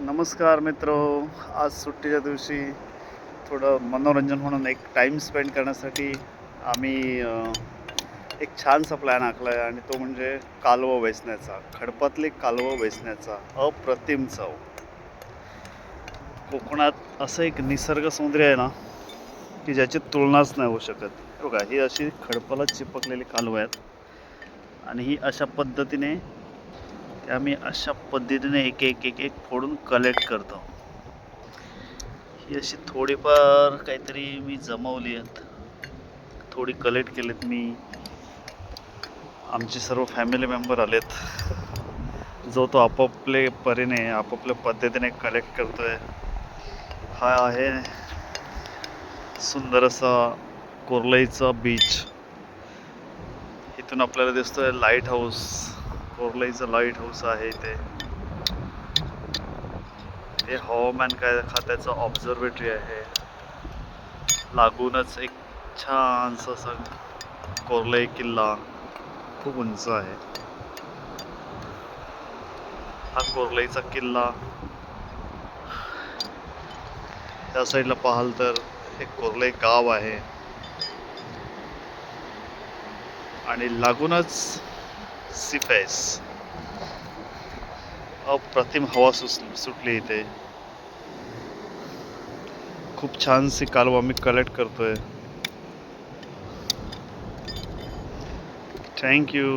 नमस्कार मित्र आज सुट्टीच्या दिवशी थोडं मनोरंजन म्हणून एक टाईम स्पेंड करण्यासाठी आम्ही एक छानसा प्लॅन आखला आहे आणि तो म्हणजे कालवं वेचण्याचा खडपातले कालवं वेचण्याचा अप्रतिम चव. कोकणात असं एक निसर्ग सौंदर्य आहे ना की ज्याची तुलनाच नाही होऊ शकत. बघा ही अशी खडपाला चिपकलेली कालवं आहेत आणि ही अशा पद्धतीने ते आम्ही अशा पद्धतीने एक एक एक एक फोडून कलेक्ट करतो. ही अशी थोडीफार काहीतरी मी जमवली आहेत. थोडी कलेक्ट केलेत मी. आमचे सर्व फॅमिली मेंबर आलेत. जो तो आपापले परीने आपापल्या पद्धतीने कलेक्ट करतोय. हा आहे सुंदर असा कोरलईचा बीच इथून आपल्याला दिसतोय लाइट हाऊस कोरलईचं लाइट हाऊस आहे इथे हे हवामान काय खात्याचं ऑब्झर्वेटरी आहे. लागूनच एक छानसा असं कोरलई किल्ला खूप उंच आहे. हा कोरलईचा किल्ला. त्या साईडला पाहाल तर एक कोरलई गाव आहे. आणि लागूनच सिफेस अप्रतिम हवा सुस सुटली इथे खूप छानशी कालव आम्ही कलेक्ट करतोय थँक्यू